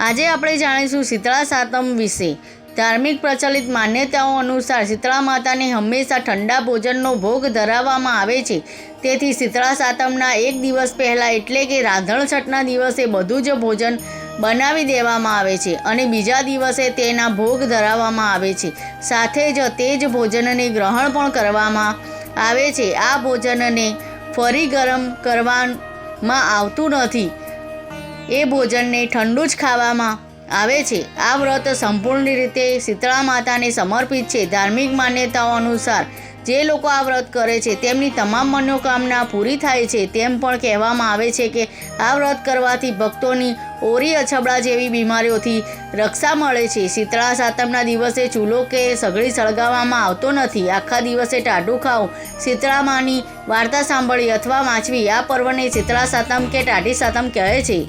આજે આપણે જાણીશું શીતળા સાતમ વિશે. ધાર્મિક પ્રચલિત માન્યતાઓ અનુસાર શીતળા માતાને હંમેશા ઠંડા ભોજનનો ભોગ ધરાવવામાં આવે છે. તેથી શીતળા સાતમના એક દિવસ પહેલાં એટલે કે રાંધણ છઠના દિવસે બધું જ ભોજન બનાવી દેવામાં આવે છે અને બીજા દિવસે તેના ભોગ ધરાવવામાં આવે છે. સાથે જ તે જ ભોજનને ગ્રહણ પણ કરવામાં આવે છે. આ ભોજનને ફરી ગરમ કરવામાં આવતું નથી. એ ભોજનને ઠંડુ જ ખાવામાં આવે છે. આ વ્રત સંપૂર્ણ રીતે શીતળા માતાને સમર્પિત છે. ધાર્મિક માન્યતાઓ અનુસાર જે લોકો આ વ્રત કરે છે, તેમની તમામ મનોકામના પૂરી થાય છે. તેમ પણ કહેવામાં આવે છે કે આ વ્રત કરવાથી ભક્તોની ઓરી અછબડા જેવી બીમારીઓથી રક્ષા મળે છે. શીતળા સાતમના દિવસે ચૂલો કે સગડી સળગાવવામાં આવતો નથી. આખા દિવસે ટાઢું ખાવું શીતળામાની વાર્તા સાંભળી અથવા વાંચવી આ પર્વને શીતળા સાતમ કે ટાઢી સાતમ કહે છે.